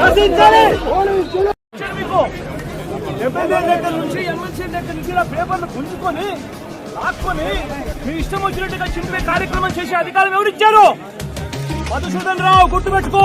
నశించాలి! దగ్గర నుంచి దగ్గర నుంచి ఇలా పేపర్లు గుంజుకొని లాక్కొని మీ ఇష్టం వచ్చినట్టుగా చింపే కార్యక్రమం చేసే అధికారం ఎవరిచ్చారు మధుసూదన్ రావు గుర్తుపెట్టుకో